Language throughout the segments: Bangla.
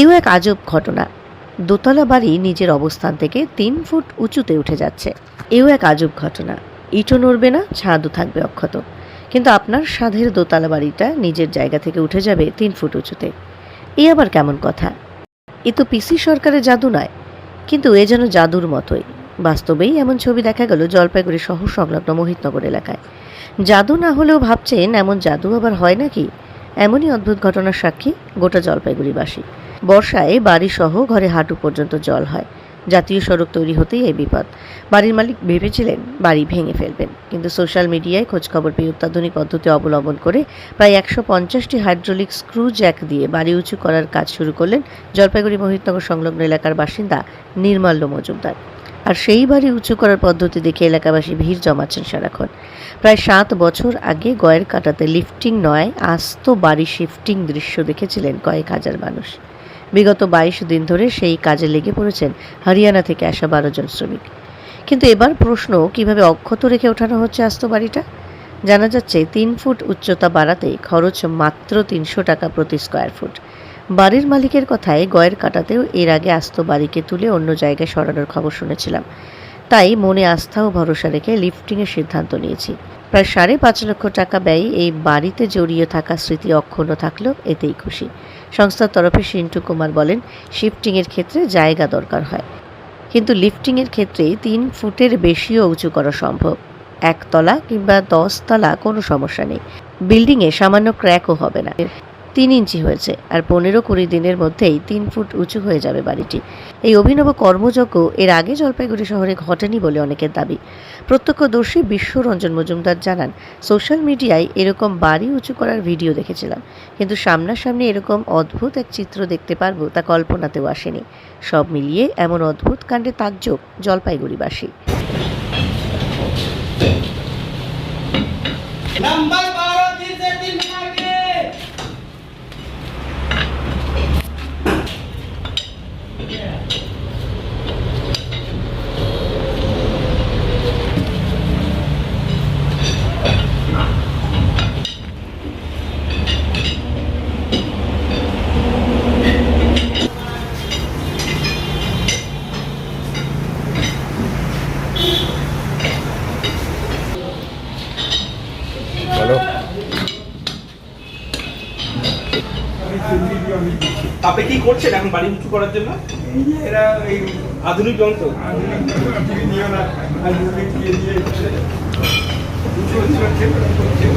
এও এক আজব ঘটনা। দোতলা বাড়ি নিজের অবস্থান থেকে তিন ফুট উঁচুতে উঠে যাচ্ছে। এও এক আজব ঘটনা। ইটও নড়বে না, ছাদও থাকবে অক্ষত। কিন্তু আপনার সাধের দোতলা বাড়িটা নিজের জায়গা থেকে উঠে যাবে তিন ফুট উঁচুতে। এ আবার কেমন কথা? এ তো পিসি সরকারের জাদু নয়, কিন্তু এ যেন জাদুর মতোই। বাস্তবেই এমন ছবি দেখা গেল জলপাইগুড়ি শহর সংলগ্ন মোহিতনগর এলাকায়। জাদু না হলেও ভাবছেন, এমন জাদু আবার হয় নাকি? এমনই অদ্ভুত ঘটনার সাক্ষী গোটা জলপাইগুড়িবাসী। বর্ষায় বাড়িসহ ঘরে হাঁটু পর্যন্ত জল হয়। জাতীয় সড়ক তৈরি হতেই এই বিপদ। বাড়ির মালিক ভেবেছিলেন বাড়ি ভেঙে ফেলবেন, কিন্তু সোশ্যাল মিডিয়ায় খোঁজখবর পেয়ে অত্যাধুনিক পদ্ধতি অবলম্বন করে প্রায় একশো পঞ্চাশটি হাইড্রোলিক স্ক্রু জ্যাক দিয়ে বাড়ি উঁচু করার কাজ শুরু করলেন জলপাইগুড়ি মোহিতনগর সংলগ্ন এলাকার বাসিন্দা নির্মাল্য মজুমদার। আর সেই বাড়ি উঁচু করার পদ্ধতি দেখে এলাকাবাসী ভিড় জমাচ্ছেন সারাক্ষণ। প্রায় সাত বছর আগে গয়ের কাটাতে লিফটিং নয়, আস্ত বাড়ি শিফটিং দৃশ্য দেখেছিলেন কয়েক হাজার মানুষ। বিগত বাইশ দিন ধরে সেই কাজে লেগে পড়েছেন হরিয়ানা থেকে আসা বারো জন শ্রমিক। কিন্তু এবার প্রশ্ন, কীভাবে অক্ষত রেখে ওঠানো হচ্ছে আস্ত বাড়িটা? জানা যাচ্ছে, তিন ফুট উচ্চতা বাড়াতে খরচ মাত্র তিনশো টাকা প্রতি স্কোয়ার ফুট। বাড়ির মালিকের কথায় গয়ের কাটাতেও এর আগে আস্ত বাড়িকে তুলে অন্য জায়গায় সরানোর খবর শুনেছিলাম। তাই মনে আস্থা ও ভরসা রেখে লিফটিংয়ের সিদ্ধান্ত নিয়েছি। প্রায় সাড়ে পাঁচ লক্ষ টাকা ব্যয় এই বাড়িতে জড়িয়ে থাকা স্মৃতি অক্ষুণ্ণ থাকলেও এতেই খুশি। সংস্থার তরফে সিন্টু কুমার বলেন, শিফটিংয়ের ক্ষেত্রে জায়গা দরকার হয়। কিন্তু লিফটিংয়ের ক্ষেত্রে তিন ফুটের বেশিও উঁচু করা সম্ভব। একতলা কিংবা দশতলা কোনো সমস্যা নেই। বিল্ডিংয়ে সামান্য ক্র্যাকও হবে না। তিন ইঞ্চি হয়েছে আর পনেরো কুড়ি দিনের মধ্যেই তিন ফুট উঁচু হয়ে যাবে বাড়িটি। এই অভিনব কর্মযজ্ঞ এর আগে জলপাইগুড়ি শহরে ঘটেনি বলে অনেকের দাবি। প্রত্যক্ষদর্শী বিশ্বরঞ্জন মজুমদার জানান, সোশ্যাল মিডিয়ায় এরকম বাড়ি উঁচু করার ভিডিও দেখেছিলাম। কিন্তু সামনাসামনি এরকম অদ্ভুত এক চিত্র দেখতে পারব তা কল্পনাতেও আসেনি। সব মিলিয়ে এমন অদ্ভুত কাণ্ডে তাজ্জব জলপাইগুড়িবাসী। আপনি কি করছেন এখন বাড়ি উঁচু করার জন্য? এই যে এরা এই আধুনিক যন্ত্র। আধুনিক দিয়ে দিয়ে উঁচু উঁচু।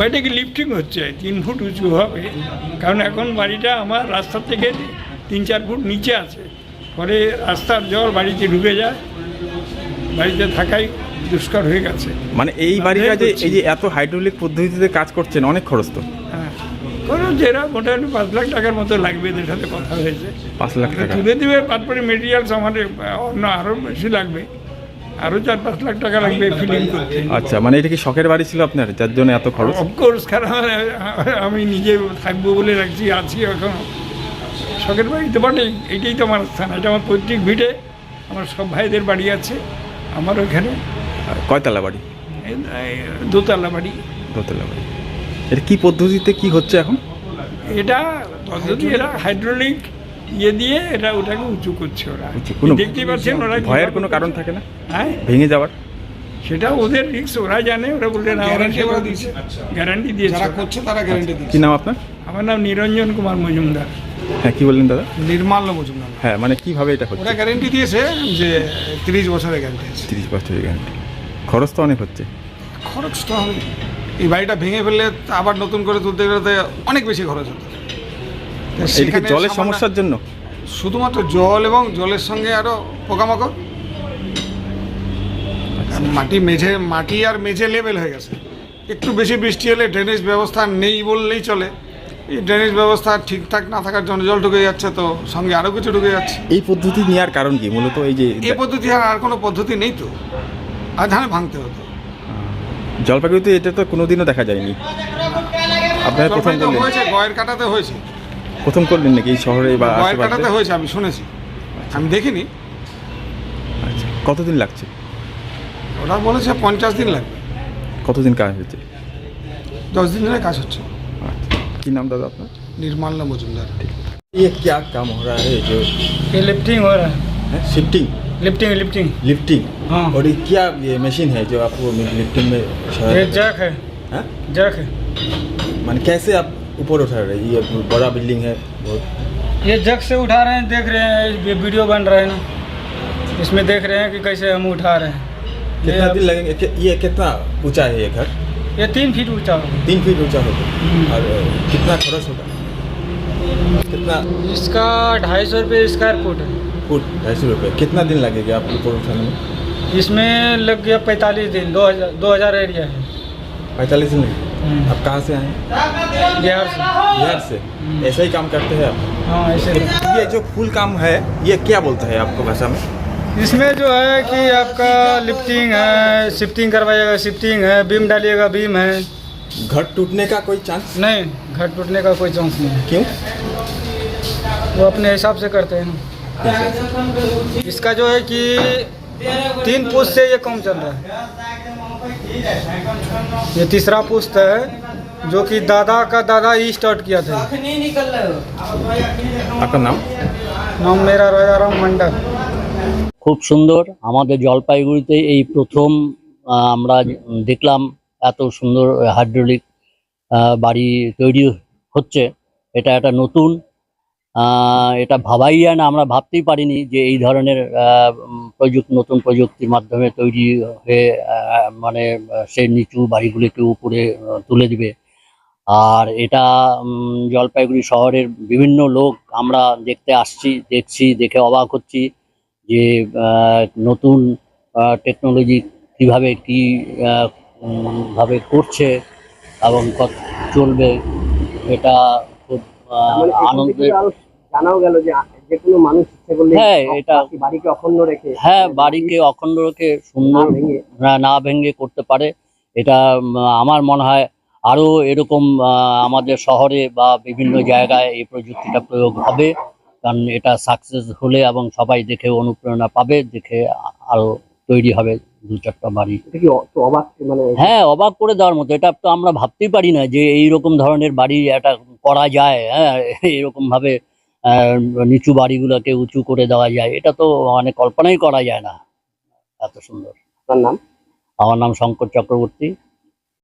বাড়িটাকে লিফটিং হচ্ছে তিন ফুট উঁচু হবে। কারণ এখন বাড়িটা আমার রাস্তা থেকে তিন চার ফুট নিচে আছে। পরে রাস্তার জল বাড়িতে ঢুকে যায় বাড়িতে থাকাই দুষ্কর হয়ে গেছে। মানে এই বাড়িটা যে এই যে এত হাইড্রোলিক পদ্ধতিতে কাজ করছেন অনেক খরচ তো। হ্যাঁ যেটা মোটামুটি পাঁচ লাখ টাকার মতো লাগবে এদের সাথে কথা হয়েছে। পাঁচ লাখ টাকা। তুলে দেবে তারপরে মেটেরিয়ালস আমাদের অন্য আরও বেশি লাগবে। আরও চার পাঁচ লাখ টাকা লাগবে ফিলিং করতে। আচ্ছা মানে এটা কি শখের বাড়ি ছিল আপনার? যার জন্য এত খরচ? অফকোর্স কারণ আমি নিজে থাকব বলে রাখছি আছি এখন শখের বাড়িতে বটে এইটাই তো আমার স্থান এটা আমার পৈতৃক ভিটে আমার সব ভাইদের বাড়ি আছে আমার ওখানে। কয়তলা বাড়ি? দোতলা বাড়ি। দোতলা বাড়ি। এটা কি পদ্ধতিতে কি হচ্ছে এখন? এটা পদ্ধতি এরা হাইড্রোলিক ইয়ে দিয়ে এটা ওটাকে উঁচু করছে ওরা। কোনো- দেখতেই পাচ্ছেন ওরা ভয়ের কোনো কারণ থাকে না? হ্যাঁ। ভেঙে যাওয়ার? সেটা ওদের রিক্স ওরা জানে ওরা বললে না ওরা দিয়েছে? গ্যারান্টি দিয়েছে যারা করছে তারা গ্যারান্টি দিচ্ছে কি নাম আপনার? আমার নাম নিরঞ্জন কুমার মজুমদার। হ্যাঁ কি বললেন দাদা? নির্মাল্য মজুমদার। হ্যাঁ মানে কীভাবে এটা হচ্ছে? ওরা গ্যারান্টি দিয়েছে যে তিরিশ বছরের গ্যারান্টি আছে। তিরিশ বছরের গ্যারান্টি খরচ তো অনেক হচ্ছে। খরচ তো হবে। এই বাড়িটা ভেঙে ফেললে আবার নতুন করে তুলতে গেলে অনেক বেশি খরচ হতো তো এটা কি জলের সমস্যার জন্য? শুধুমাত্র জল এবং জলের সঙ্গে আরও পোকামাকড়? মাটি মেঝে মাটি আর মেঝে লেভেল হয়ে গেছে। একটু বেশি বৃষ্টি হলে ড্রেনেজ ব্যবস্থা নেই বললেই চলে। এই ড্রেনেজ ব্যবস্থা ঠিকঠাক না থাকার জন্য জল ঢুকে যাচ্ছে তো সঙ্গে আরও কিছু ঢুকে যাচ্ছে। এই পদ্ধতি নেওয়ার কারণ কি? মূলত এই যে এই পদ্ধতি আর আর কোনো পদ্ধতি নেই তো। আর ধান ভাঙতে হতো জলপাইগুড়িতে এটা তো কোনোদিনও দেখা যায়নি। আপনার প্রথম হয়েছে গয়ের কাটাতে হয়েছে। প্রথম করলেন নাকি এই শহরে বা গয়ের আশেপাশে কাটাতে হয়েছে আমি শুনেছি আমি দেখিনি আচ্ছা কতদিন লাগছে ওরা বলেছে পঞ্চাশ দিন লাগবে কতদিন কাজ হয়েছে দশ দিন ধরে কাজ হচ্ছে আচ্ছা কি নাম দাদা আপনার নির্মাল্য মজুমদার ये क्या काम हो रहा है जो ये लिफ्टिंग हो रहा है शिफ्टिंग लिफ्टिंग लिफ्टिंग लिफ्टिंग हाँ। और ये क्या ये मशीन है जो आपको लिफ्टिंग में ये सहायता जैक है हाँ? जैक है माने कैसे आप ऊपर उठा रहे हैं। ये बड़ा बिल्डिंग है बहुत। ये जग से उठा रहे हैं देख रहे हैं ये वीडियो बन रहे हैं ना। इसमें देख रहे हैं कि कैसे हम उठा रहे हैं। कितना दिन लगेंगे? ये कितना ऊँचा है ये घर? ये तीन फीट ऊँचा होगा। तीन फीट ऊँचा होगा। और कितना खर्च होगा? कितना? इसका ढाई सौ रुपये स्क्वायर फुट है। फुट ढाई सौ रुपये। कितना दिन लगेगा आप ऊपर उठाने में? इसमें लग गया पैंतालीस दिन दो हज़ार दो हज़ार एरिया है। पैंतालीस दिन हम्म। आप कहाँ से आए? बिहार से। बिहार से। ऐसा ही काम करते हैं आप? हाँ ऐसे ये जो फुल काम है ये क्या बोलता है आपको भाषा में? इसमें जो है कि आपका लिफ्टिंग है शिफ्टिंग करवाइएगा शिफ्टिंग है बीम डालिएगा बीम है। घर टूटने का कोई चांस नहीं घर टूटने का कोई चांस नहीं है। क्यों? वो अपने हिसाब से करते हैं इसका जो है कि तीन पुस्त से ये काम चल रहा है। ये तीसरा पुस्त है जो कि दादा का दादा ही स्टार्ट किया था आपका नाम नाम मेरा राजाराम मंडल খুব সুন্দর আমাদের জলপাইগুড়িতে এই প্রথম আহ, আমরা দেখলাম এত সুন্দর হাইড্রোলিক বাড়ি তৈরি হচ্ছে এটা একটা নতুন আহ, এটা ভাবাই যায় না, আমরা ভাবতেই পারিনি যে এই ধরনের প্রযুক্তি, নতুন প্রযুক্তির মাধ্যমে তৈরি হয়ে মানে সে নিচু বাড়িগুলিকে উপরে তুলে দিবে। আর এটা জলপাইগুড়ি শহরের বিভিন্ন লোক আমরা দেখতে আসছি, দেখছি, দেখে অবাক হচ্ছি যে নতুন টেকনোলজি কীভাবে কি ভাবে করছে এবং চলবে, এটা মানে আরও জানাও গেল যে যে কোনো মানুষ ইচ্ছে করলে হ্যাঁ, এটা- বাড়িকে অখণ্ড রেখে হ্যাঁ বাড়িকে অখণ্ড রেখে সুন্দর না ভেঙে করতে পারে। এটা আমার মনে হয় আরও এরকম আমাদের শহরে বা বিভিন্ন জায়গায় এই প্রযুক্তিটা প্রয়োগ হবে। কারণ এটা সাকসেস হলে এবং সবাই দেখে অনুপ্রেরণা পাবে দেখে আ- আরও তৈরি হবে। দু চারটা বাড়ি এটা কি অ- তো অবাক মানে হ্যাঁ অবাক করে দেওয়ার মতো এটা তো আমরা ভাবতেই পারি না যে এইরকম ধরনের বাড়ি এটা করা যায় হ্যাঁ ভাবে আহ, নিচু বাড়িগুলোকে উঁচু করে দেওয়া যায় এটা তো মানে কল্পনাই করা যায় না। এত সুন্দর। আপনার নাম? আমার নাম শঙ্কর চক্রবর্তী।